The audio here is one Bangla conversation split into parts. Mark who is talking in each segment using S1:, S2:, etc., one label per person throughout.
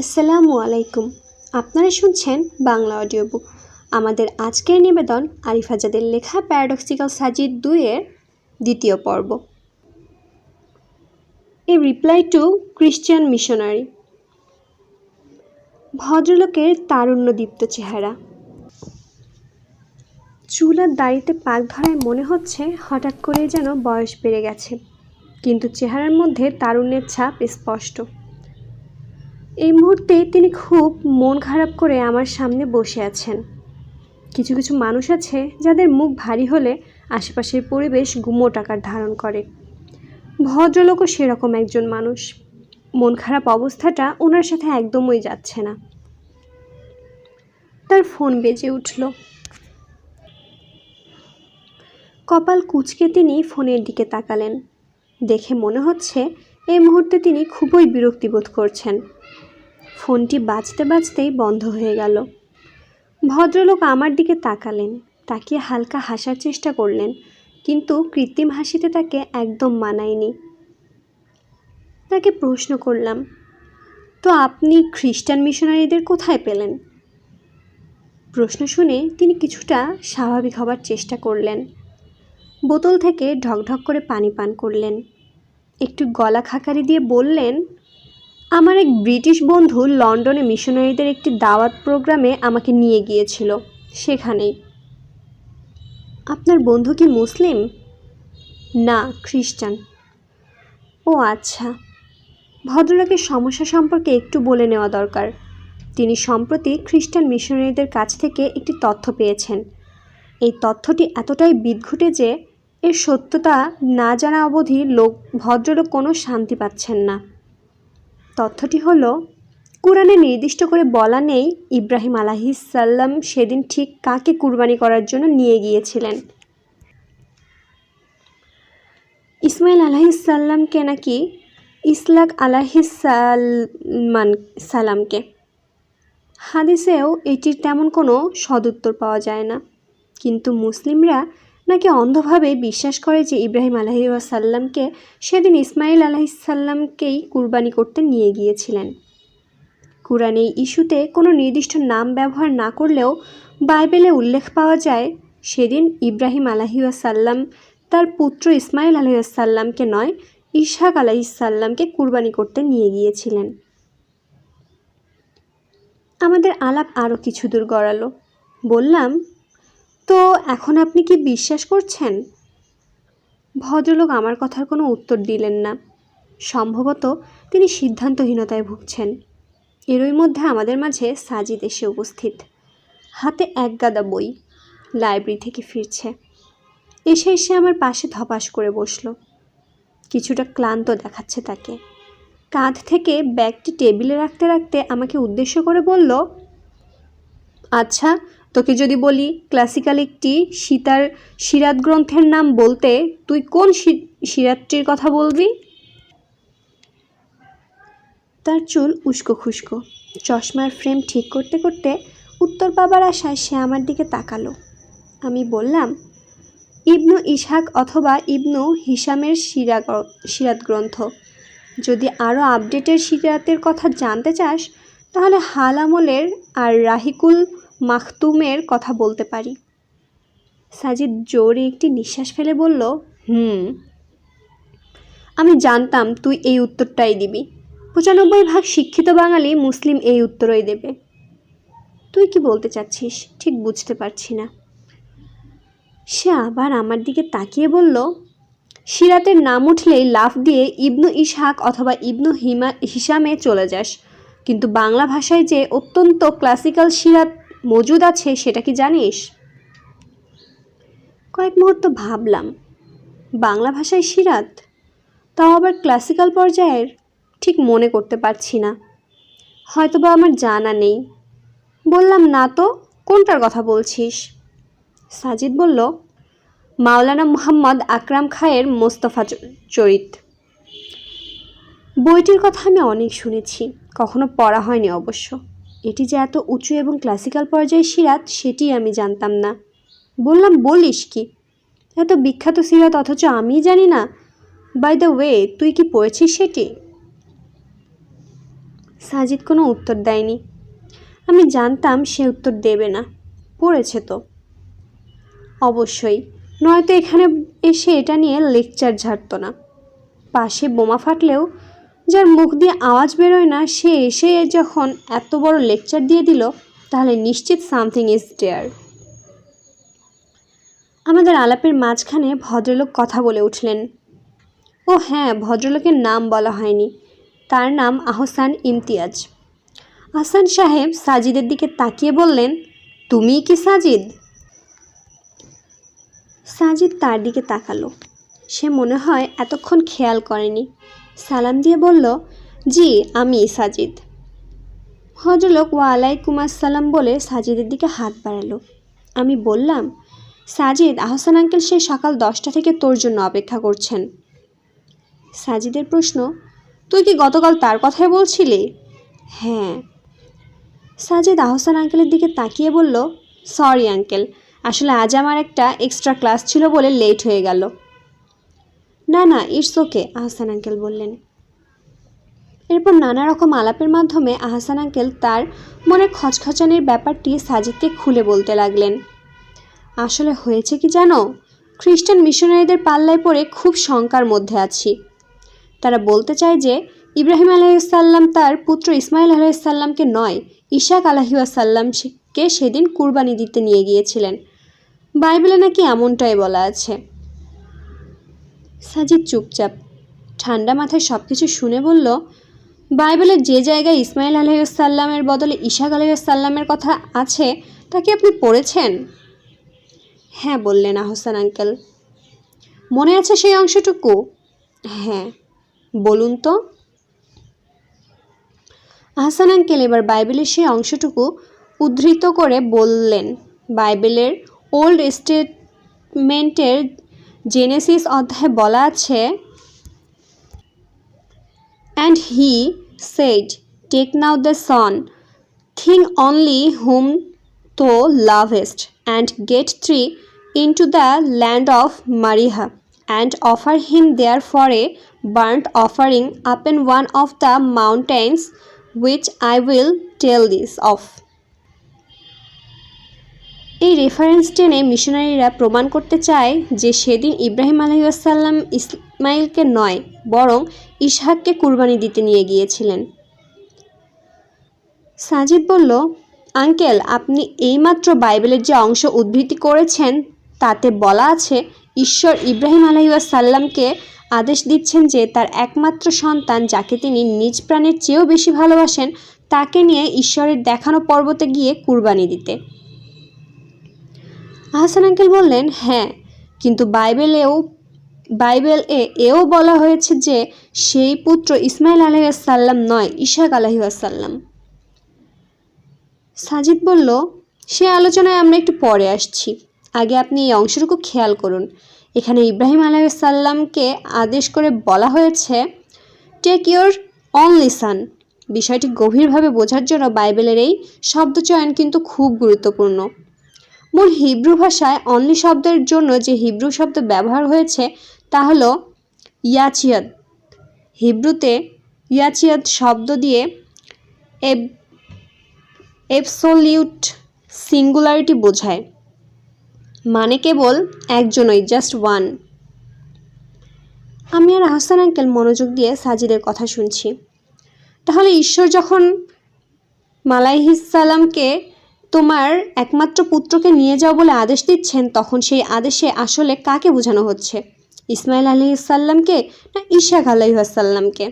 S1: আসসালামু আলাইকুম। আপনারা শুনছেন বাংলা অডিও বুক আমাদের আজকের নিবেদন আরিফ আজাদের লেখা প্যারাডক্সিক্যাল সাজিদ দুইয়ের দ্বিতীয় পর্ব। A reply to Christian missionary ভদ্রলোকের তারুণ্যদীপ্ত চেহারা। চুলার দাড়িতে পাক ধরায় মনে হচ্ছে হঠাৎ করে যেন বয়স বেড়ে গেছে। কিন্তু চেহারার মধ্যে তারুণ্যের ছাপ স্পষ্ট। এই মুহূর্তে তিনি খুব মন খারাপ করে আমার সামনে বসে আছেন। কিছু কিছু মানুষ আছে যাদের মুখ ভারী হলে আশেপাশের পরিবেশ গুমোট আকার ধারণ করে। ভদ্রলোকও সেরকম একজন মানুষ। মন খারাপ অবস্থাটা ওনার সাথে একদমই যাচ্ছে না। তার ফোন বেজে উঠল। কপাল কুচকে তিনি ফোনের দিকে তাকালেন। দেখে মনে হচ্ছে এই মুহূর্তে তিনি খুবই বিরক্তিবোধ করছেন। ফোনটি বাজতে বাজতেই বন্ধ হয়ে গেল। ভদ্রলোক আমার দিকে তাকালেন, তাকিয়ে হালকা হাসার চেষ্টা করলেন, কিন্তু কৃত্রিম হাসিতে তাকে একদম মানায়নি। তাকে প্রশ্ন করলাম, তো আপনি খ্রিস্টান মিশনারিদের কোথায় পেলেন? প্রশ্ন শুনে তিনি কিছুটা স্বাভাবিক হবার চেষ্টা করলেন। বোতল থেকে ঢকঢক করে পানি পান করলেন। একটু গলা খাকারি দিয়ে বললেন আমার এক ব্রিটিশ বন্ধু লন্ডনে মিশনারিদের একটি দাওয়াত প্রোগ্রামে আমাকে নিয়ে গিয়েছিল, সেখানেই। আপনার বন্ধু কি মুসলিম? না, খ্রিস্টান। ও আচ্ছা ভদ্রলোকের সমস্যা সম্পর্কে একটু বলে নেওয়া দরকার। তিনি সম্প্রতি খ্রিস্টান মিশনারিদের কাছ থেকে একটি তথ্য পেয়েছেন। এই তথ্যটি এতটাই বিদঘুটে যে এর সত্যতা না জানা অবধি লোক, ভদ্রলোক কোনো শান্তি পাচ্ছেন না। তথ্যটি হলো, কোরআনে নির্দিষ্ট করে বলা নেই ইব্রাহিম আলাহিসাল্লাম সেদিন ঠিক কাকে কুরবানি করার জন্য নিয়ে গিয়েছিলেন। ইসমাইল আলাহিসাল্লামকে নাকি ইসলাক আলাহিসাল্মান সালামকে। হাদিসেও এটির তেমন কোনো সদুত্তর পাওয়া যায় না। কিন্তু মুসলিমরা নাকি অন্ধভাবে বিশ্বাস করে যে ইব্রাহিম আলহি সাল্লামকে সেদিন ইসমাইল আলাহিসাল্লামকেই কুরবানি করতে নিয়ে গিয়েছিলেন। কোরআন এই ইস্যুতে কোনো নির্দিষ্ট নাম ব্যবহার না করলেও বাইবেলে উল্লেখ পাওয়া যায়, সেদিন ইব্রাহিম আলাহিসাল্লাম তার পুত্র ইসমাইল আলহিসাল্লামকে নয় ইশাক আলাহিসাল্লামকে কুরবানি করতে নিয়ে গিয়েছিলেন। আমাদের আলাপ আরও কিছু দূর গড়ালো। বললাম তো এখন আপনি কি বিশ্বাস করছেন? ভদ্রলোক আমার কথার কোনো উত্তর দিলেন না। সম্ভবত তিনি সিদ্ধান্তহীনতায় ভুগছেন। এরই মধ্যে আমাদের মাঝে সাজিদ এসে উপস্থিত। হাতে এক গাদা বই লাইব্রেরি থেকে ফিরছে। এসে এসে আমার পাশে ধপাস করে বসল। কিছুটা ক্লান্ত দেখাচ্ছে তাকে। কাঁধ থেকে ব্যাগটি টেবিলে রাখতে রাখতে আমাকে উদ্দেশ্য করে বলল আচ্ছা তোকে যদি বলি ক্লাসিক্যাল একটি সীতার সিরাত গ্রন্থের নাম বলতে, তুই কোন সিরাতটির কথা বলবি? তার চুল উস্কো খুস্কো। চশমার ফ্রেম ঠিক করতে করতে উত্তর পাবার আশায় সে আমার দিকে তাকালো। আমি বললাম, ইবনু ইশাক অথবা ইবনু হিসামের সিরা সিরাত গ্রন্থ। যদি আরও আপডেটের সিরাতের কথা জানতে চাস, তাহলে হাল আমলের আর রাহিকুল মাখতুমের কথা বলতে পারি। সাজিদ জোরে একটি নিঃশ্বাস ফেলে বলল, হুম। আমি জানতাম তুই এই উত্তরটাই দিবি। পঁচানব্বই ভাগ শিক্ষিত বাঙালি মুসলিম এই উত্তরই দেবে। তুই কি বলতে চাচ্ছিস? ঠিক বুঝতে পারছি না। সে আবার আমার দিকে তাকিয়ে বলল, সিরাতের নাম উঠলেই লাফ দিয়ে ইবনু ইশাক অথবা ইবনু হিমা হিসামে চলে যাস। কিন্তু বাংলা ভাষায় যে অত্যন্ত ক্লাসিক্যাল সিরাত মজুদ আছে, সেটা কি জানিস? কয়েক মুহূর্ত ভাবলাম, বাংলা ভাষায় সিরাত? তাও আবার ক্লাসিক্যাল পর্যায়ের? ঠিক মনে করতে পারছি না। হয়তোবা আমার জানা নেই। বললাম, না তো, কোনটার কথা বলছিস? সাজিদ বলল, মাওলানা মুহাম্মদ আকরাম খায়ের মোস্তফা চরিত। বইটির কথা আমি অনেক শুনেছি, কখনো পড়া হয়নি অবশ্য। এটি যে এত উঁচু এবং ক্লাসিক্যাল পর্যায়ে সিরাত, সেটি আমি জানতাম না। বললাম, বলিস কি? এত বিখ্যাত সিরাত, অথচ আমি জানি না। বাই দ্য ওয়ে তুই কি পড়েছিস সেটি? সাজিদ কোনো উত্তর দেয়নি। আমি জানতাম সে উত্তর দেবে না। পড়েছে তো। অবশ্যই। নয়তো এখানে এসে এটা নিয়ে লেকচার ঝাড়তো না। পাশে বোমা ফাটলেও যার মুখ দিয়ে আওয়াজ বেরোয় না, সে এসে যখন এত বড় লেকচার দিয়ে দিল, তাহলে নিশ্চিত সামথিং ইজ ডেয়ার। আমাদের আলাপের মাঝখানে ভদ্রলোক কথা বলে উঠলেন। ও হ্যাঁ ভদ্রলোকের নাম বলা হয়নি। তার নাম আহসান ইমতিয়াজ। আহসান সাহেব সাজিদের দিকে তাকিয়ে বললেন, তুমি কি সাজিদ? সাজিদ তার দিকে তাকালো। সে মনে হয় এতক্ষণ খেয়াল করেনি। সালাম দিয়ে বলল, জি, আমি সাজিদ। ভদ্রলোক ওয়ালাইকুম আসসালাম বলে সাজিদের দিকে হাত বাড়ালো। আমি বললাম, সাজিদ, আহসান আঙ্কেল সেই সকাল দশটা থেকে তোর জন্য অপেক্ষা করছেন। সাজিদের প্রশ্ন, তুই কি গতকাল তার কথাই বলছিলি? হ্যাঁ। সাজিদ আহসান আঙ্কেলের দিকে তাকিয়ে বলল, সরি আঙ্কেল, আসলে আজ আমার একটা এক্সট্রা ক্লাস ছিল বলে লেট হয়ে গেল। না না ইটস ওকে আহসান আঙ্কেল বললেন। এরপর নানা রকম আলাপের মাধ্যমে আহসান আঙ্কেল তার মনে খচখচানির ব্যাপারটি সাজিদকে খুলে বলতে লাগলেন। আসলে হয়েছে কি জানো? খ্রিস্টান মিশনারিদের পাল্লায় পড়ে খুব শঙ্কার মধ্যে আছি। তারা বলতে চায় যে, ইব্রাহিম আলাইসাল্লাম তার পুত্র ইসমাইল আলাইসাল্লামকে নয়, ইশাক আলাহিউসাল্লামকে সেদিন কুরবানি দিতে নিয়ে গিয়েছিলেন। বাইবেলে নাকি এমনটাই বলা আছে। সাজিদ চুপচাপ। ঠান্ডা মাথায় সব কিছু শুনে বলল, বাইবেলের যে জায়গায় ইসমাইল আলাইসাল্লামের বদলে ইশাক আলাইসাল্লামের কথা আছে, তা কি আপনি পড়েছেন? হ্যাঁ বললেন আহসান আঙ্কেল। মনে আছে সেই অংশটুকু? হ্যাঁ বলুন তো। আহসান আঙ্কেল এবার বাইবেলের সেই অংশটুকু উদ্ধৃত করে বললেন, বাইবেলের ওল্ড স্টেটমেন্টের জেনেসিস অধ্যায় বলা আছে and he said take now the son thine only whom thou lovest and get thee into the land of Moriah and offer him there for burnt offering upon one of the mountains which I will tell thee of এই রেফারেন্স টেনে মিশনারিরা প্রমাণ করতে চায় যে সেদিন ইব্রাহিম আলহিউসাল্লাম ইসমাইলকে নয়, বরং ইসহাককে কুরবানি দিতে নিয়ে গিয়েছিলেন। সাজিদ বলল, আঙ্কেল, আপনি এইমাত্র বাইবেলের যে অংশ উদ্ধৃতি করেছেন, তাতে বলা আছে, ঈশ্বর ইব্রাহিম আলাইসাল্লামকে আদেশ দিচ্ছেন যে তার একমাত্র সন্তান যাকে তিনি নিজ প্রাণের চেয়েও বেশি ভালোবাসেন, তাকে নিয়ে ঈশ্বরের দেখানো পর্বতে গিয়ে কুরবানি দিতে। আহসান আঙ্কেল বললেন হ্যাঁ কিন্তু বাইবেলেও, বাইবেল এ এও বলা হয়েছে যে, সেই পুত্র ইসমাইল আলহাসাল্লাম নয়, ইশাক আলহিউসাল্লাম সাজিদ বলল, সে আলোচনায় আমরা একটু পরে আসছি। আগে আপনি এই অংশটুকু খেয়াল করুন। এখানে ইব্রাহিম আলাইসাল্লামকে আদেশ করে বলা হয়েছে টেক ইউর অনলি সান বিষয়টি গভীরভাবে বোঝার জন্য বাইবেলের এই শব্দচয়ন কিন্তু খুব গুরুত্বপূর্ণ। মূল হিব্রু ভাষায় অনলি শব্দের জন্য যে হিব্রু শব্দ ব্যবহার হয়েছে, তা হল ইয়াচিয়াদ। হিব্রুতে ইয়াচিয়াদ শব্দ দিয়ে এব এপসোলিউট সিঙ্গুলারিটি বোঝায়। মানে কেবল একজনই জাস্ট ওয়ান। আমি আর আহসান আঙ্কেল মনোযোগ দিয়ে সাজিদের কথা শুনছি। তাহলে ঈশ্বর যখন মালাইহিসাল্লামকে তোমার একমাত্র পুত্রকে নিয়ে যাও বলে আদেশ দিচ্ছেন, তখন সেই আদেশে আসলে কাকে বোঝানো হচ্ছে? ইসমাইল আলী ইসাল্লামকে না ইশাক আলাইসাল্লামকে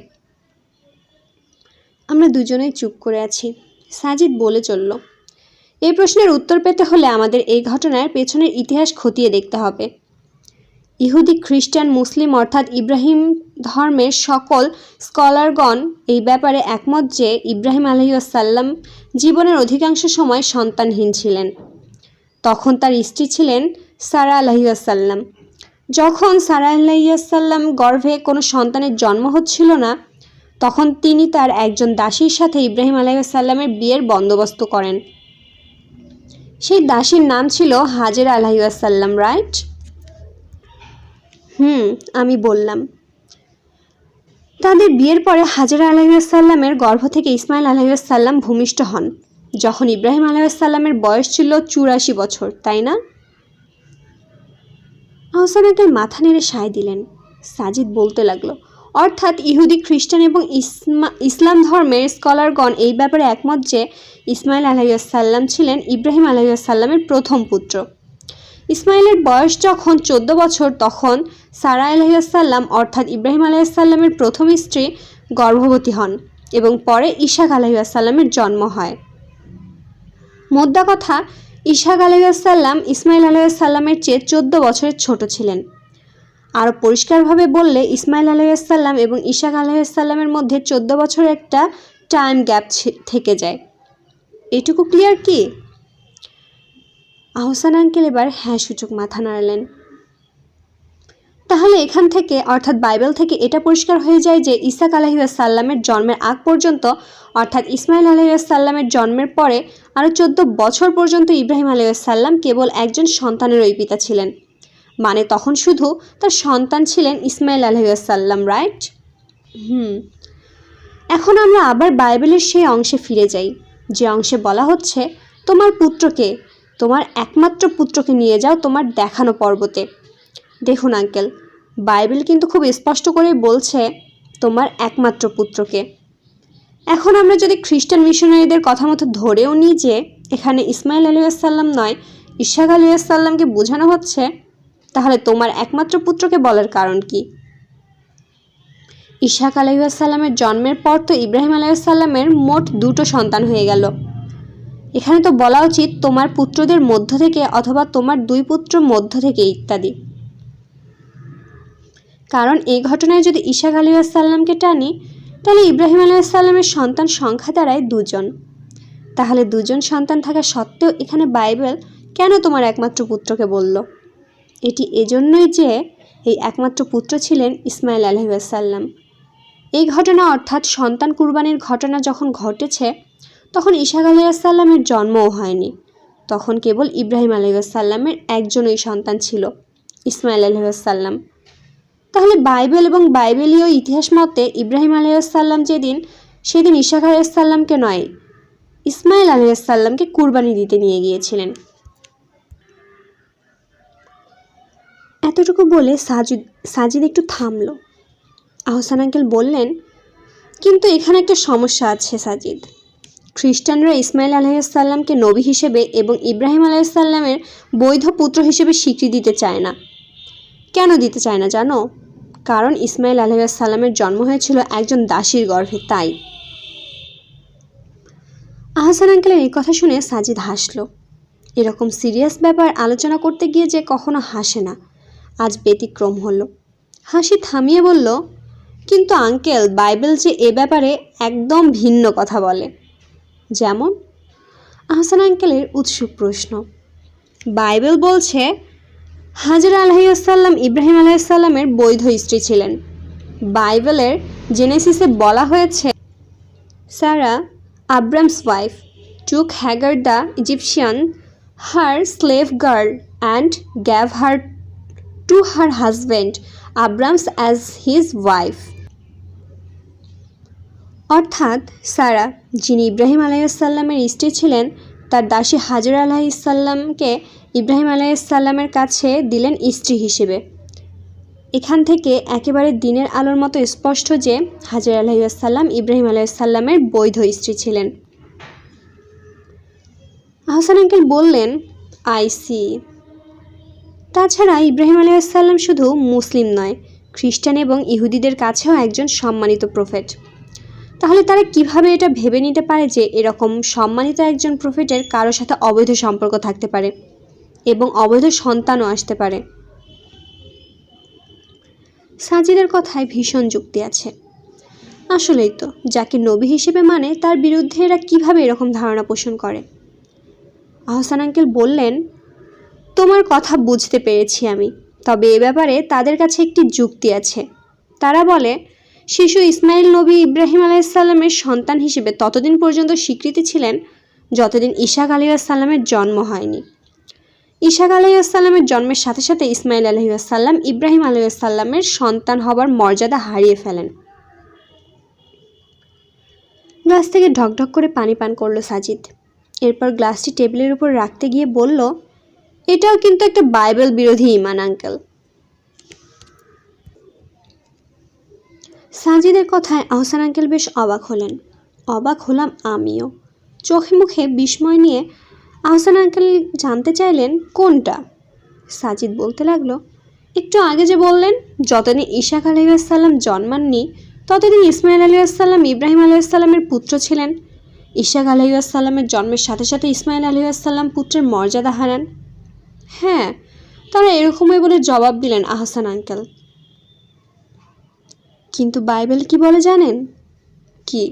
S1: আমরা দুজনেই চুপ করে আছি। সাজিদ বলে চলল, এই প্রশ্নের উত্তর পেতে হলে আমাদের এই ঘটনার পেছনের ইতিহাস খতিয়ে দেখতে হবে। ইহুদি, খ্রিস্টান, মুসলিম অর্থাৎ ইব্রাহিম ধর্মের সকল স্কলারগণ এই ব্যাপারে একমত যে ইব্রাহিম আলহিউসাল্লাম জীবনের অধিকাংশ সময় সন্তানহীন ছিলেন। তখন তার স্ত্রী ছিলেন সারা আলহিউসাল্লাম যখন সারা আল্লাহিয়াসাল্লাম গর্ভে কোনো সন্তানের জন্ম হচ্ছিল না, তখন তিনি তার একজন দাসীর সাথে ইব্রাহিম আলাইসাল্লামের বিয়ের বন্দোবস্ত করেন। সেই দাসীর নাম ছিল হাজের আলাইসাল্লাম রাইট? হুম, আমি বললাম। তাদের বিয়ের পরে হাজারা আলহিসাল্লামের গর্ভ থেকে ইসমাইল আলহিসাল্লাম ভূমিষ্ঠ হন, যখন ইব্রাহিম আলহিসাল্লামের বয়স ছিল চুরাশি বছর, তাই না? আহসান আঙ্কেল মাথা নেড়ে সায় দিলেন। সাজিদ বলতে লাগল, অর্থাৎ ইহুদি, খ্রিস্টান এবং ইসমা, ইসলাম ধর্মের স্কলারগণ এই ব্যাপারে একমত যে ইসমাইল আলাইসাল্লাম ছিলেন ইব্রাহিম আলাইসাল্লামের প্রথম পুত্র। ইসমাইলের বয়স যখন চোদ্দ বছর, তখন সারা আলাইসাল্লাম অর্থাৎ ইব্রাহিম আলাইসাল্লামের প্রথম স্ত্রী, গর্ভবতী হন এবং পরে ইশাক আলাইসাল্লামের জন্ম হয়। মোদ্দা কথা ইশাক আলাইসাল্লাম ইসমাইল আলাইসাল্লামের চেয়ে চোদ্দ বছরের ছোট ছিলেন। আরও পরিষ্কারভাবে বললে, ইসমাইল আলাইসাল্লাম এবং ইশাক আলাইসাল্লামের মধ্যে চোদ্দ বছরের একটা টাইম গ্যাপ থেকে যায়। এটুকু ক্লিয়ার কি? আহসান আঙ্কেল এবার হ্যাঁ সূচক মাথা নাড়ালেন। তাহলে এখান থেকে, অর্থাৎ বাইবেল থেকে এটা পরিষ্কার হয়ে যায় যে ইসাক আলহিসাল্লামের জন্মের আগ পর্যন্ত, অর্থাৎ ইসমাইল আলহিসাল্লামের জন্মের পরে আরও চোদ্দ বছর পর্যন্ত ইব্রাহিম আলহিসাল্লাম কেবল একজন সন্তানেরই পিতা ছিলেন। মানে তখন শুধু তার সন্তান ছিলেন ইসমাইল আলহিসাল্লাম রাইট হুম। এখন আমরা আবার বাইবেলের সেই অংশে ফিরে যাই। যে অংশে বলা হচ্ছে, তোমার পুত্রকে তোমার একমাত্র পুত্রকে নিয়ে যাও তোমার দেখানো পর্বতে। দেখুন আঙ্কেল, বাইবেল কিন্তু খুব স্পষ্ট করে বলছে তোমার একমাত্র পুত্রকে। এখন আমরা যদি খ্রিস্টান মিশনারিদের কথা মতো ধরেও নিই যে এখানে ইসমাইল আলিয়াসাল্লাম নয়, ইশাক আলিয়াসাল্লামকে বোঝানো হচ্ছে, তাহলে তোমার একমাত্র পুত্রকে বলার কারণ কি? ইশাক আলাইসাল্লামের জন্মের পর তো ইব্রাহিম আলাইসাল্লামের মোট দুটো সন্তান হয়ে গেল। এখানে তো বলা উচিত তোমার পুত্রদের মধ্য থেকে অথবা তোমার দুই পুত্র মধ্য থেকে ইত্যাদি। কারণ এই ঘটনায় যদি ইশাক আলিয়াসাল্লামকে টানি, তাহলে ইব্রাহিম আলাইসাল্লামের সন্তান সংখ্যা দাঁড়ায় দুজন। তাহলে দুজন সন্তান থাকা সত্ত্বেও এখানে বাইবেল কেন তোমার একমাত্র পুত্রকে বলল? এটি এজন্যই যে এই একমাত্র পুত্র ছিলেন ইসমাইল আলহিসাল্লাম এই ঘটনা অর্থাৎ সন্তান কুরবানির ঘটনা যখন ঘটেছে তখন ইশাক আলাইসাল্লামের জন্মও হয়নি। তখন কেবল ইব্রাহিম আলহিসাল্লামের একজনই সন্তান ছিল ইসমাইল আলহিসাল্লাম তাহলে বাইবেল এবং বাইবেলীয় ইতিহাস মতে ইব্রাহিম আলহিসাল্লাম যেদিন, সেদিন ইশাক আলাইসাল্লামকে নয় ইসমাইল আলহিসাল্লামকে কুরবানি দিতে নিয়ে গিয়েছিলেন। এতটুকু বলে সাজিদ সাজিদ একটু থামল। আহসান আঙ্কেল বললেন, কিন্তু এখানে একটা সমস্যা আছে সাজিদ। খ্রিস্টানরা ইসমাইল আলাইসাল্লামকে নবী হিসেবে এবং ইব্রাহিম আলাইসাল্লামের বৈধ পুত্র হিসেবে স্বীকৃতি দিতে চায় না। কেন দিতে চায় না জানো? কারণ ইসমাইল আলাইসাল্লামের জন্ম হয়েছিল একজন দাসীর গর্ভে, তাই। আহসান আঙ্কেলের এই কথা শুনে সাজিদ হাসলো। এরকম সিরিয়াস ব্যাপার আলোচনা করতে গিয়ে যে কখনো হাসে না, আজ ব্যতিক্রম হলো। হাসি থামিয়ে বলল, কিন্তু আঙ্কেল, বাইবেল যে এ ব্যাপারে একদম ভিন্ন কথা বলে। যেমন, আহসান আঙ্কেলের উৎসুক প্রশ্ন। বাইবেল বলছে, হাজর আলহিউসাল্লাম ইব্রাহিম আলাইসাল্লামের বৈধ স্ত্রী ছিলেন। বাইবেলের জেনেসিসে বলা হয়েছে, Sarah Abram's wife took Hagar the Egyptian her slave girl and gave her to her husband Abrams as his wife. অর্থাৎ সারা, যিনি ইব্রাহিম আলাইসাল্লামের স্ত্রী ছিলেন, তার দাসী হাজর আলাইসাল্লামকে ইব্রাহিম আলাইসাল্লামের কাছে দিলেন স্ত্রী হিসেবে। এখান থেকে একেবারে দিনের আলোর মতো স্পষ্ট যে হাজর আলাইসাল্লাম ইব্রাহিম আলাইসাল্লামের বৈধ স্ত্রী ছিলেন। আহসান আঙ্কেল বললেন আইসি তাছাড়া ইব্রাহিম আলাইসাল্লাম শুধু মুসলিম নয়, খ্রিস্টান এবং ইহুদিদের কাছেও একজন সম্মানিত প্রফেট। তাহলে তারা কীভাবে এটা ভেবে নিতে পারে যে এরকম সম্মানিত একজন প্রফেটের কারোর সাথে অবৈধ সম্পর্ক থাকতে পারে এবং অবৈধ সন্তানও আসতে পারে? সাজিদের কথায় ভীষণ যুক্তি আছে। আসলেই তো, যাকে নবী হিসেবে মানে তার বিরুদ্ধে এরা কীভাবে এরকম ধারণা পোষণ করে? আহসান আঙ্কেল বললেন, তোমার কথা বুঝতে পেরেছি আমি, তবে এ ব্যাপারে তাদের কাছে একটি যুক্তি আছে। তারা বলে শিশু ইসমাইল নবী ইব্রাহিম আলাইসাল্লামের সন্তান হিসেবে ততদিন পর্যন্ত স্বীকৃতি ছিলেন যতদিন ইশাক আলিয়াসাল্লামের জন্ম হয়নি। ইশাক আলাইসাল্লামের জন্মের সাথে সাথে ইসমাইল আলহিউসাল্লাম ইব্রাহিম আলাইসাল্লামের সন্তান হবার মর্যাদা হারিয়ে ফেলেন। গ্লাস থেকে ঢকঢক করে পানি পান করল সাজিদ। এরপর গ্লাসটি টেবিলের উপর রাখতে গিয়ে বলল, এটাও কিন্তু একটা বাইবেল বিরোধী ইমান, আঙ্কেল। সাজিদের কথায় আহসান আঙ্কেল বেশ অবাক হলেন। অবাক হলাম আমিও। চোখে মুখে বিস্ময় নিয়ে আহসান আঙ্কেল জানতে চাইলেন, কোনটা? সাজিদ বলতে লাগল, একটু আগে যে বললেন, যতদিন ইশাক আলহিউসাল্লাম জন্মাননি, ততদিন ইসমাইল আলহিউসাল্লাম ইব্রাহিম আলহিউসাল্লামের পুত্র ছিলেন। ইশাক আলহিউসাল্লামের জন্মের সাথে সাথে ইসমাইল আলহিউসাল্লাম পুত্রের মর্যাদা হারান। হ্যাঁ তারা এরকমই বলে জবাব দিলেন আহসান আঙ্কেল। কিন্তু বাইবেল কি বলে জানেন? কি?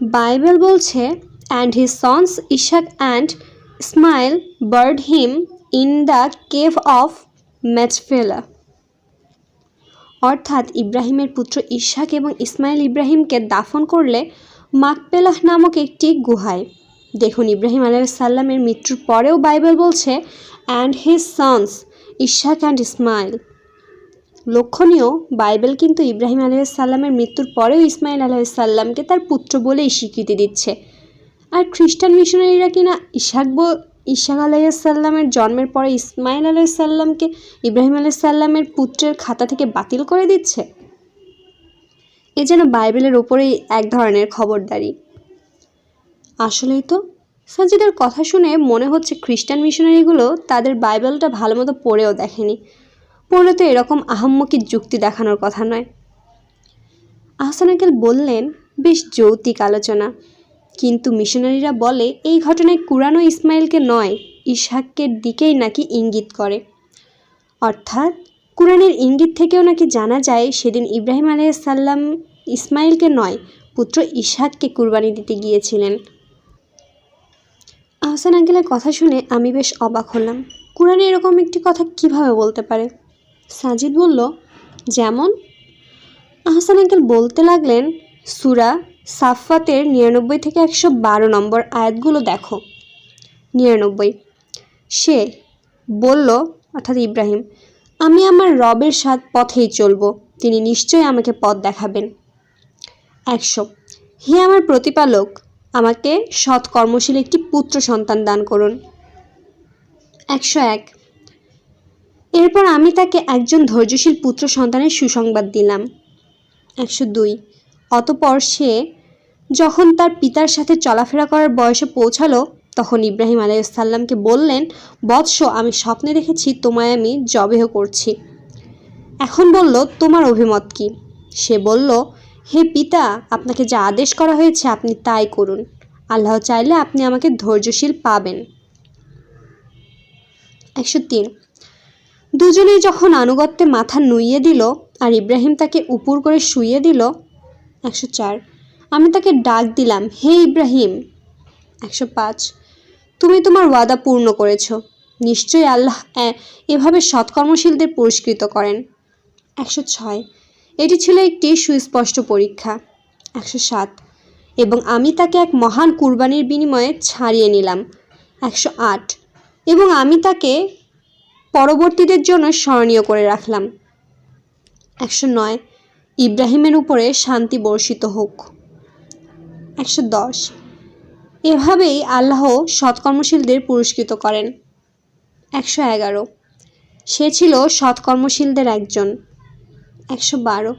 S1: বাইবেল বলছে and his sons Isaac and Ishmael buried him in the cave of Machpelah অর্থাৎ ইব্রাহিমের পুত্র ইশাক এবং ইসমাইল ইব্রাহিমকে দাফন করলে মাকপেলাহ নামক একটি গুহায়। দেখুন, ইব্রাহিম আলাইসাল্লামের মৃত্যুর পরেও বাইবেল বলছে and his sons Isaac and Ishmael লক্ষণীয়, বাইবেল কিন্তু ইব্রাহিম আলাইসাল্লামের মৃত্যুর পরেও ইসমাইল আলাইসাল্লামকে তার পুত্র বলেই স্বীকৃতি দিচ্ছে। আর খ্রিস্টান মিশনারিরা কিনা ইশাক ইশাক আলাইসাল্লামের জন্মের পরে ইসমাইল আলাইসাল্লামকে ইব্রাহিম আলাইসাল্লামের পুত্রের খাতা থেকে বাতিল করে দিচ্ছে? এ যেন বাইবেলের ওপরেই এক ধরনের খবরদারি। আসলেই তো, সাজিদের কথা শুনে মনে হচ্ছে খ্রিস্টান মিশনারিগুলো তাদের বাইবেলটা ভালো মতো পড়েও দেখেনি। পড়লে তো এরকম আহাম্মকি যুক্তি দেখানোর কথা নয়। আহসান আঙ্কেল বললেন, বেশ যৌতিক আলোচনা। কিন্তু মিশনারিরা বলে, এই ঘটনায় কুরআন ও ইসমাইলকে নয় ইশাকের দিকেই নাকি ইঙ্গিত করে। অর্থাৎ, কুরআনের ইঙ্গিত থেকেও নাকি জানা যায়, সেদিন ইব্রাহিম আলাইসাল্লাম ইসমাইলকে নয়, পুত্র ইশাককে কুরবানি দিতে গিয়েছিলেন। আহসান আঙ্কেলের কথা শুনে আমি বেশ অবাক হলাম। কুরআনে এরকম একটি কথা কীভাবে বলতে পারে? সাজিদ বলল, যেমন? আহসান আঙ্কেল বলতে লাগলেন, সুরা সাফাতের নিরানব্বই থেকে একশো বারো নম্বর আয়াতগুলো দেখো। নিরানব্বই। সে বলল, অর্থাৎ ইব্রাহিম, আমি আমার রবের সাথ পথেই চলব, তিনি নিশ্চয়ই আমাকে পথ দেখাবেন। একশো। হে আমার প্রতিপালক, আমাকে সৎ কর্মশীল একটি পুত্র সন্তান দান করুন। একশো এক। এরপর আমি তাকে একজন ধৈর্যশীল পুত্র সন্তানের সুসংবাদ দিলাম। একশো দুই। অতপর সে যখন তার পিতার সাথে চলাফেরা করার বয়সে পৌঁছালো, তখন ইব্রাহিম আলাইসাল্লামকে বললেন, বৎস, আমি স্বপ্নে দেখেছি তোমায় আমি জবেহ করছি। এখন বলল, তোমার অভিমত কি? সে বলল, হে পিতা, আপনাকে যা আদেশ করা হয়েছে আপনি তাই করুন। আল্লাহ চাইলে আপনি আমাকে ধৈর্যশীল পাবেন। একশো তিন। দুজনেই যখন আনুগত্যে মাথা নুইয়ে দিল আর ইব্রাহিম তাকে উপুর করে শুইয়ে দিল, একশো চার, আমি তাকে ডাক দিলাম, হে ইব্রাহিম! একশো পাঁচ, তুমি তোমার ওয়াদা পূর্ণ করেছ। নিশ্চয়ই আল্লাহ এভাবে সৎকর্মশীলদের পুরস্কৃত করেন। একশো ছয়, এটি ছিল একটি সুস্পষ্ট পরীক্ষা। একশো সাত, এবং আমি তাকে এক মহান কুরবানির বিনিময়ে ছাড়িয়ে নিলাম। একশো আট, এবং আমি তাকে পরবর্তীদের জন্য স্মরণীয় করে রাখলাম। একশো নয়, ইব্রাহিমের উপরে শান্তি বর্ষিত হোক। একশো দশ, এভাবেই আল্লাহ সৎকর্মশীলদের পুরস্কৃত করেন। একশো এগারো, সে ছিল সৎকর্মশীলদের একজন। একশো বারো,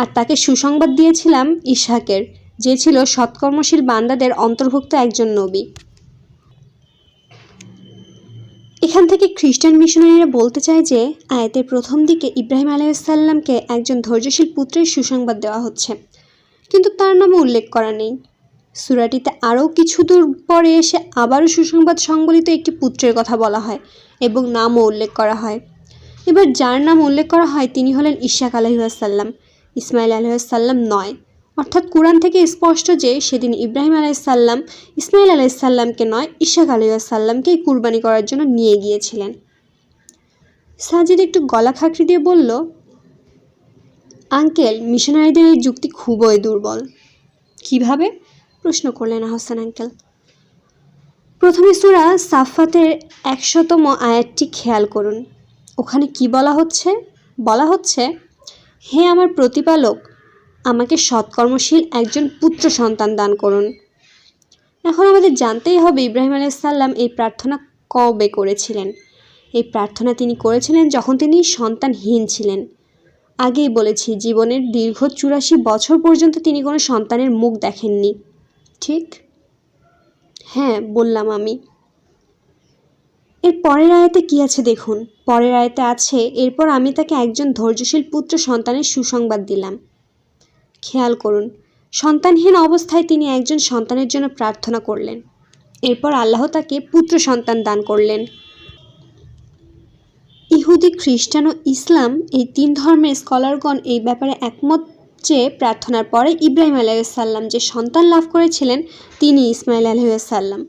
S1: আর তাকে সুসংবাদ দিয়েছিলাম ইশাকের যে ছিল সৎকর্মশীল বান্দাদের অন্তর্ভুক্ত একজন নবী। এখান থেকে খ্রিস্টান মিশনারিরা বলতে চায় যে, আয়াতের প্রথম দিকে ইব্রাহিম আলাইসাল্লামকে একজন ধৈর্যশীল পুত্রের সুসংবাদ দেওয়া হচ্ছে। কিন্তু তার নামে উল্লেখ করা নেই। সুরাটিতে আরও কিছু দূর পরে এসে আবারও সুসংবাদ সংবলিত একটি পুত্রের কথা বলা হয় এবং নামও উল্লেখ করা হয়। এবার যার নাম উল্লেখ করা হয় তিনি হলেন ইশাক আলহিহাসাল্লাম ইসমাইল আলহিহাসাল্লাম নয়। অর্থাৎ কোরআন থেকে স্পষ্ট যে সেদিন ইব্রাহিম আলাইসাল্লাম ইসমাইল আলাইসাল্লামকে নয় ইশাক আলাইসাল্লামকেই কুরবানি করার জন্য নিয়ে গিয়েছিলেন। সাজিদ একটু গলা খাকড়ি দিয়ে বলল, আঙ্কেল, মিশনারিদের এই যুক্তি খুবই দুর্বল। কীভাবে? প্রশ্ন করলেন আহসান আঙ্কেল। প্রথমে সুরা সাফাতের একশতম আয়াতটি খেয়াল করুন। ওখানে কি বলা হচ্ছে? বলা হচ্ছে, হে আমার প্রতিপালক আমাকে সৎকর্মশীল একজন পুত্র সন্তান দান করুন। এখন আমাদের জানতেই হবে ইব্রাহিম আলাইসাল্লাম এই প্রার্থনা কবে করেছিলেন। এই প্রার্থনা তিনি করেছিলেন যখন তিনি সন্তানহীন ছিলেন। আগেই বলেছি, জীবনের দীর্ঘ চুরাশি বছর পর্যন্ত তিনি কোনো সন্তানের মুখ দেখেননি। ঠিক? হ্যাঁ বললাম আমি। এর পরের আয়তে কি আছে দেখুন? পরের আয়তে আছে, এরপর আমি তাকে একজন ধৈর্যশীল পুত্র সন্তানের সুসংবাদ দিলাম। খেয়াল করুন। সন্তানহীন অবস্থায় তিনি একজন সন্তানের জন্য প্রার্থনা করলেন। এরপর আল্লাহ তাকে পুত্র সন্তান দান করলেন। ইহুদি, খ্রিস্টান ও ইসলাম এই তিন ধর্মের স্কলারগণ এই ব্যাপারে একমত যে প্রার্থনার পরে ইব্রাহিম আলাইসাল্লাম যে সন্তান লাভ করেছিলেন, তিনি ইসমাইল আলহাসাল্লাম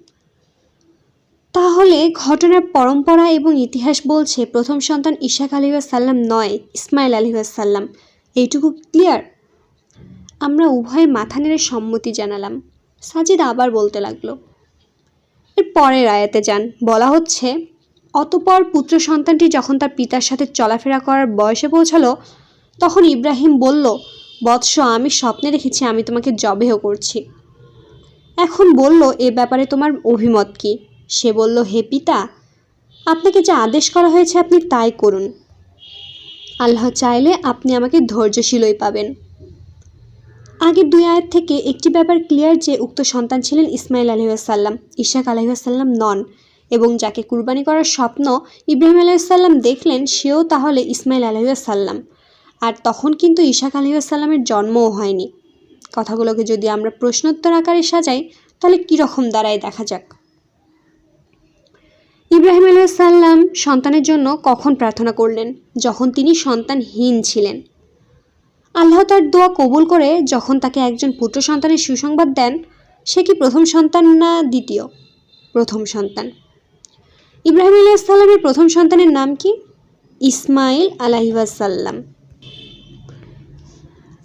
S1: তাহলে ঘটনার পরম্পরা এবং ইতিহাস বলছে প্রথম সন্তান ইশাক আলহাসাল্লাম নয় ইসমাইল আলহাসাল্লাম এইটুকু ক্লিয়ার আমরা উভয়ে মাথা নেড়ে সম্মতি জানালাম। সাজিদ আবার বলতে লাগল, এর পরের আয়াতে যান। বলা হচ্ছে, অতপর পুত্র সন্তানটি যখন তার পিতার সাথে চলাফেরা করার বয়সে পৌঁছালো, তখন ইব্রাহিম বলল, বৎস, আমি স্বপ্নে দেখেছি, আমি তোমাকে জবেহ করছি। এখন বলল, এ ব্যাপারে তোমার অভিমত কি? সে বলল, হে পিতা, আপনাকে যা আদেশ করা হয়েছে আপনি তাই করুন। আল্লাহ চাইলে আপনি আমাকে ধৈর্যশীলই পাবেন। আগের দুই আয়াত থেকে একটি ব্যাপার ক্লিয়ার যে উক্ত সন্তান ছিলেন ইসমাইল আলহাসাল্লাম ইশাক আলহাসাল্লাম নন এবং যাকে কুরবানি করার স্বপ্ন ইব্রাহিম আলাইসাল্লাম দেখলেন, সেও তাহলে ইসমাইল আলহাসাল্লাম আর তখন কিন্তু ইশাক আলহাসাল্লামের জন্মও হয়নি। কথাগুলোকে যদি আমরা প্রশ্নোত্তর আকারে সাজাই, তাহলে কীরকম দাঁড়ায় দেখা যাক। ইব্রাহিম আলাইসাল্লাম সন্তানের জন্য কখন প্রার্থনা করলেন? যখন তিনি সন্তানহীন ছিলেন। আল্লাহ তার দোয়া কবুল করে যখন তাকে একজন পুত্র সন্তানের সুসংবাদ দেন, সে কি প্রথম সন্তান না দ্বিতীয় প্রথম সন্তান? ইব্রাহিম আলাইসাল্লামের প্রথম সন্তানের নাম কি? ইসমাইল আলাহিসাল্লাম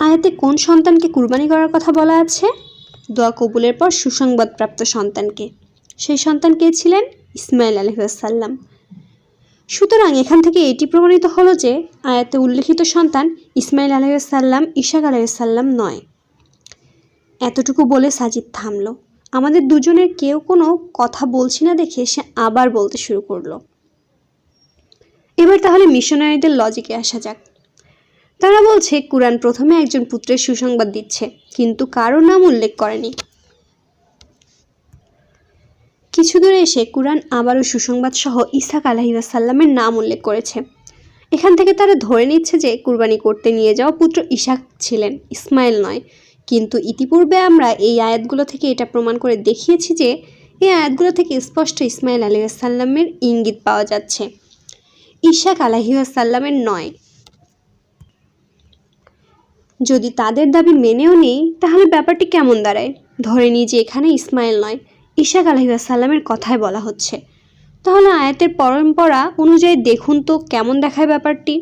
S1: আয়াতে কোন সন্তানকে কুরবানি করার কথা বলা আছে? দোয়া কবুলের পর সুসংবাদপ্রাপ্ত সন্তানকে। সেই সন্তান কে ছিলেন? ইসমাইল আলহাসাল্লাম সুতরাং এখান থেকে এটি প্রমাণিত হলো যে আয়াতে উল্লেখিত সন্তান ইসমাইল আলাইসাল্লাম ইশাক আলাইসাল্লাম নয়। এতটুকু বলে সাজিদ থামল। আমাদের দুজনের কেউ কোনো কথা বলছি না দেখে সে আবার বলতে শুরু করল। এবার তাহলে মিশনারিদের লজিকে আসা যাক। তারা বলছে, কুরআন প্রথমে একজন পুত্রের সুসংবাদ দিচ্ছে, কিন্তু কারও নাম উল্লেখ করেনি। কিছু দূরে এসে কুরআন, আবারও সুসংবাদ সহ ইসাক আলহিসাল্লামের নাম উল্লেখ করেছে। এখান থেকে তারা ধরে নিচ্ছে যে কুরবানি করতে নিয়ে যাওয়া পুত্র ইসাক ছিলেন, ইসমাইল নয়। কিন্তু ইতিপূর্বে আমরা এই আয়াতগুলো থেকে এটা প্রমাণ করে দেখিয়েছি যে এই আয়াতগুলো থেকে স্পষ্ট ইসমাইল আলহিসাল্লামের ইঙ্গিত পাওয়া যাচ্ছে। ইশাক আলহিসাল্লামের নয়। যদি তাদের দাবি মেনেও নেই, তাহলে ব্যাপারটি কেমন দাঁড়ায়? ধরে নিই যে এখানে ইসমাইল নয়। ইশাক আলহিসাল্লামের কথাই বলা হচ্ছে। তাহলে আয়াতের পরম্পরা অনুযায়ী দেখুন তো কেমন দেখায় ব্যাপারটি।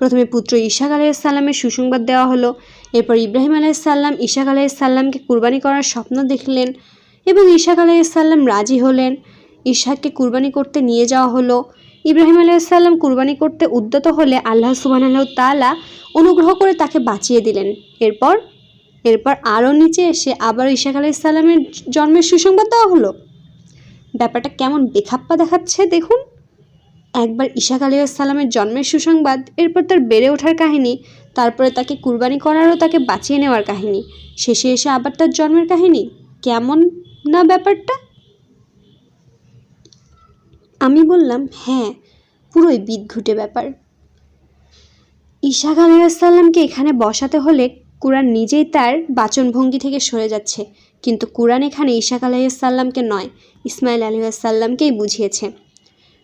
S1: প্রথমে পুত্র ইশাক আলাইসাল্লামের সুসংবাদ দেওয়া হলো। এরপর ইব্রাহিম আলাইসাল্লাম ইশাক আলাইসাল্লামকে কুরবানি করার স্বপ্ন দেখলেন এবং ইশাক আলাইসাল্লাম রাজি হলেন। ইশাককে কুরবানি করতে নিয়ে যাওয়া হলো। ইব্রাহিম আলাইসাল্লাম কুরবানি করতে উদ্যত হলে আল্লাহ সুবাহ তালা অনুগ্রহ করে তাকে বাঁচিয়ে দিলেন। এরপর এরপর আরও নিচে এসে আবার ইশাক আলাইসাল্লামের জন্মের সুসংবাদ দেওয়া হলো। ব্যাপারটা কেমন বেখাপ্পা দেখাচ্ছে দেখুন। একবার ঈশাক ইশাক আলাইসাল্লামের জন্মের সুসংবাদ, এরপর তার বেড়ে ওঠার কাহিনী, তারপরে তাকে কুরবানি করারও তাকে বাঁচিয়ে নেওয়ার কাহিনী, শেষে এসে আবার তার জন্মের কাহিনী, কেমন না ব্যাপারটা? আমি বললাম হ্যাঁ পুরোই বিদঘুটে ব্যাপার। ইশাক আলাইসাল্লামকে এখানে বসাতে হলে কুরআন নিজেই তার বাচনভঙ্গি থেকে সরে যাচ্ছে। কিন্তু কুরআন এখানে ইশাক আলাইসাল্লামকে নয় ইসমাইল আলাইসাল্লামকেই বুঝিয়েছে।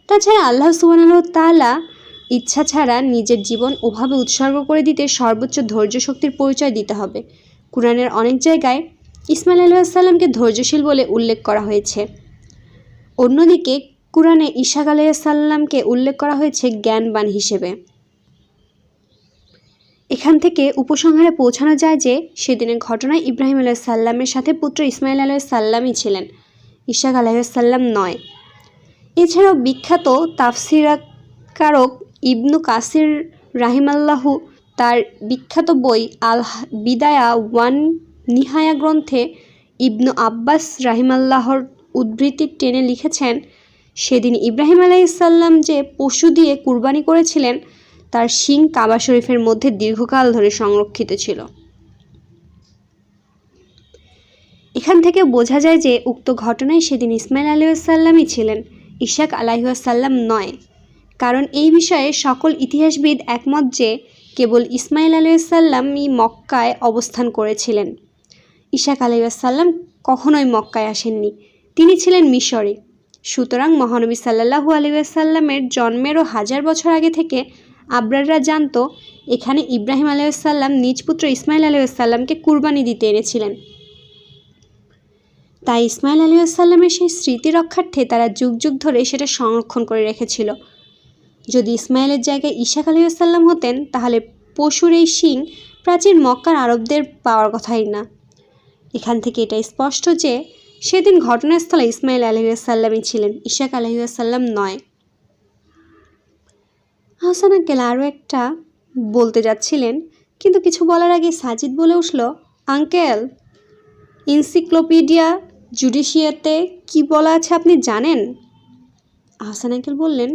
S1: তাছাড়া আল্লাহ সুবাহ তালা ইচ্ছা ছাড়া নিজের জীবন ওভাবে উৎসর্গ করে দিতে সর্বোচ্চ ধৈর্য শক্তির পরিচয় দিতে হবে। কুরআনের অনেক জায়গায় ইসমাইল আলাইসাল্লামকে ধৈর্যশীল বলে উল্লেখ করা হয়েছে। অন্যদিকে কুরআনে ইশাক আলাইসাল্লামকে উল্লেখ করা হয়েছে জ্ঞানবান হিসেবে। এখান থেকে উপসংহারে পৌঁছানো যায় যে, সেদিনের ঘটনায় ইব্রাহিম আলাহ সাল্লামের সাথে পুত্র ইসমাইল আলাইসাল্লামই ছিলেন, ইশাক আলাইসাল্লাম নয়। এছাড়াও বিখ্যাত তাফসিরাকারক ইবনু কাসির রাহিমাল্লাহু তার বিখ্যাত বই আল বিদায়া ওয়ান নিহায়া গ্রন্থে ইবনু আব্বাস রাহিমাল্লাহর উদ্ধৃতি টেনে লিখেছেন, সেদিন ইব্রাহিম আলাইসাল্লাম যে পশু দিয়ে কুরবানি করেছিলেন তার শিং কাবা শরীফের মধ্যে দীর্ঘকাল ধরে সংরক্ষিত ছিল। এখান থেকে বোঝা যায় যে উক্ত ঘটনায় সেদিন ইসমাইল আলাইসাল্লামই ছিলেন, ইশাক আলাইসাল্লাম নয়। কারণ এই বিষয়ে সকল ইতিহাসবিদ একমত যে কেবল ইসমাইল আলাইসাল্লামই মক্কায় অবস্থান করেছিলেন। ইশাক আলাইসাল্লাম কখনোই মক্কায় আসেননি। তিনি ছিলেন মিশরে। সুতরাং মহানবী সাল্লাহু আলাইসাল্লামের জন্মেরও হাজার বছর আগে থেকে আবরাররা জানত, এখানে ইব্রাহিম আলাইসাল্লাম নিজ পুত্র ইসমাইল আলাইসাল্লামকে কুরবানি দিতে এনেছিলেন। তাই ইসমাইল আলাইসাল্লামের সেই স্মৃতি রক্ষার্থে তারা যুগ যুগ ধরে সেটা সংরক্ষণ করে রেখেছিল। যদি ইসমাইলের জায়গায় ইশাক আলাইসাল্লাম হতেন, তাহলে পশুর এই শিং প্রাচীন মক্কার আরবদের পাওয়ার কথাই না। এখান থেকে এটা স্পষ্ট যে, সেদিন ঘটনাস্থলে ইসমাইল আলহিসাল্লামই ছিলেন, ইশাক আলহিসাল্লাম নয়। হাসান আঙ্কেল আরও একটা বলতে যাচ্ছিলেন, কিন্তু কিছু বলার আগে সাজিদ বলে উঠল, আঙ্কেল ইনসিক্লোপিডিয়া জুডিশিয়াতে কি বলা আছে আপনি জানেন? হাসান আঙ্কেল বললেন,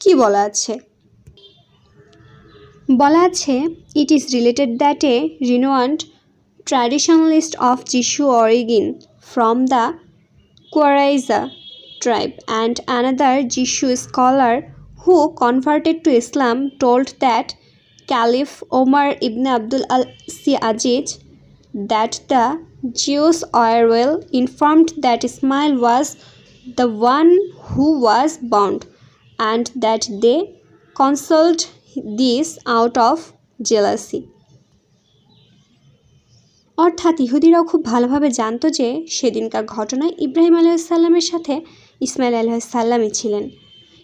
S1: কি বলা আছে? বলা আছে it is related that a renowned traditionalist of Jishu origin from the Quraiza tribe and another Jishu scholar who converted to Islam told that caliph Omar ibn Abdul al C Aziz that the Jews were well informed that Ishmael was the one who was bound and that they conceal this out of jealousy অর্থাৎ ইহুদিরাও খুব ভালোভাবে জানতো যে সেদিনকার ঘটনায় ইব্রাহিম আলাইসাল্লামের সাথে ইসমাইল আলাইসাল্লামই ছিলেন।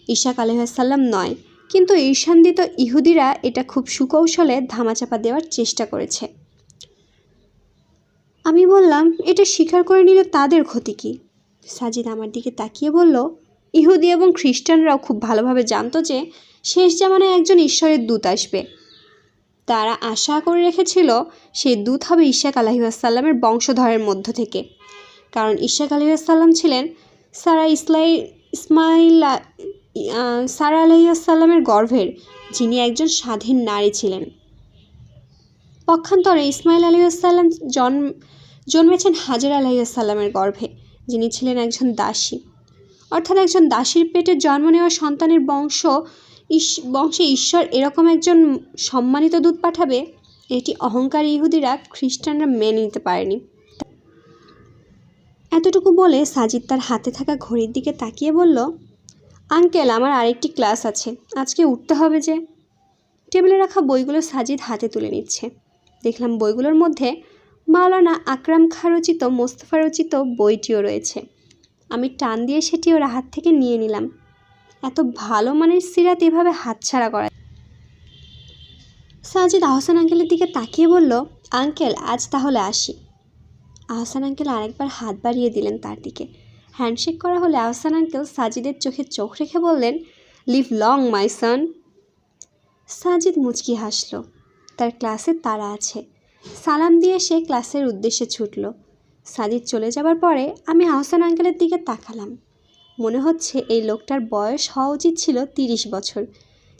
S1: ইশাক আলহাসাল্লাম নয়। কিন্তু ঈশান্বিত ইহুদিরা এটা খুব সুকৌশলে ধামাচাপা দেওয়ার চেষ্টা করেছে। আমি বললাম, এটা স্বীকার করে নিলে তাদের ক্ষতি কী? সাজিদ আমার দিকে তাকিয়ে বলল, ইহুদি এবং খ্রিস্টানরাও খুব ভালোভাবে জানতো যে শেষ জামানায় একজন ঈশ্বরের দূত আসবে। তারা আশা করে রেখেছিল সেই দূত হবে ইশাক আলহিউসাল্লামের বংশধরের মধ্য থেকে। কারণ ইশাক আলহিউসাল্লাম ছিলেন সারা ইসলাই, ইসমাইল সারা আলহিউসাল্লামের গর্ভের, যিনি একজন স্বাধীন নারী ছিলেন। পক্ষান্তরে ইসমাইল আলহিউসাল্লাম জন্ম জন্মেছেন হাজার আলহিউসাল্লামের গর্ভে, যিনি ছিলেন একজন দাসী। অর্থাৎ একজন দাসীর পেটে জন্ম নেওয়া সন্তানের বংশ বংশে ঈশ্বর এরকম একজন সম্মানিত দূত পাঠাবে, এটি অহংকার ইহুদিরা খ্রিস্টানরা মেনে নিতে পারেনি। এতটুকু বলে সাজিদ তার হাতে থাকা ঘড়ির দিকে তাকিয়ে বলল আঙ্কেল, আমার আরেকটি ক্লাস আছে। আজকে উঠতে হবে যে। টেবিলে রাখা বইগুলো সাজিদ হাতে তুলে নিচ্ছে। দেখলাম বইগুলোর মধ্যে মাওলানা আকরাম খা রচিত, মোস্তফা রচিত বইটিও রয়েছে। আমি টান দিয়ে সেটি ওর হাত থেকে নিয়ে নিলাম। এত ভালো মানের সিরাত এভাবে হাতছাড়া করা সাজিদ আহসান আঙ্কেলের দিকে তাকিয়ে বলল, আঙ্কেল, আজ তাহলে আসি। আহসান আঙ্কেল আরেকবার হাত বাড়িয়ে দিলেন তার দিকে। হ্যান্ডশেক করা হলে আহসান আঙ্কেল সাজিদের চোখে চোখ রেখে বললেন live long my son Sajid মুচকি হাসল। তার ক্লাসে তারা আছে। সালাম দিয়ে সে ক্লাসের উদ্দেশ্যে ছুটল। সাজিদ চলে যাবার পরে আমি আহসান আঙ্কেলের দিকে তাকালাম। মনে হচ্ছে এই লোকটার বয়স হওয়া উচিত ছিল তিরিশ বছর।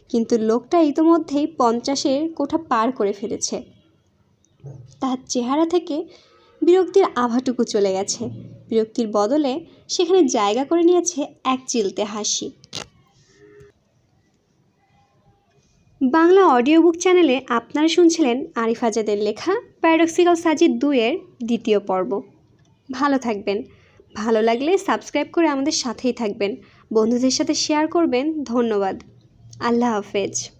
S1: কিন্তু লোকটা ইতোমধ্যেই পঞ্চাশের কোঠা পার করে ফেলেছে। তার চেহারা থেকে বিরক্তির আভাটুকু চলে গেছে। বিরক্তির বদলে সেখানে জায়গা করে নিয়েছে এক চিলতে হাসি। বাংলা অডিও বুক চ্যানেলে আপনারা শুনছিলেন আরিফ আজাদের লেখা প্যারাডক্সিক্যাল সাজিদ দুয়ের দ্বিতীয় পর্ব। ভালো থাকবেন। ভালো লাগলে সাবস্ক্রাইব করে আমাদের সাথেই থাকবেন। বন্ধুদের সাথে শেয়ার করবেন। ধন্যবাদ। আল্লাহ হাফেজ।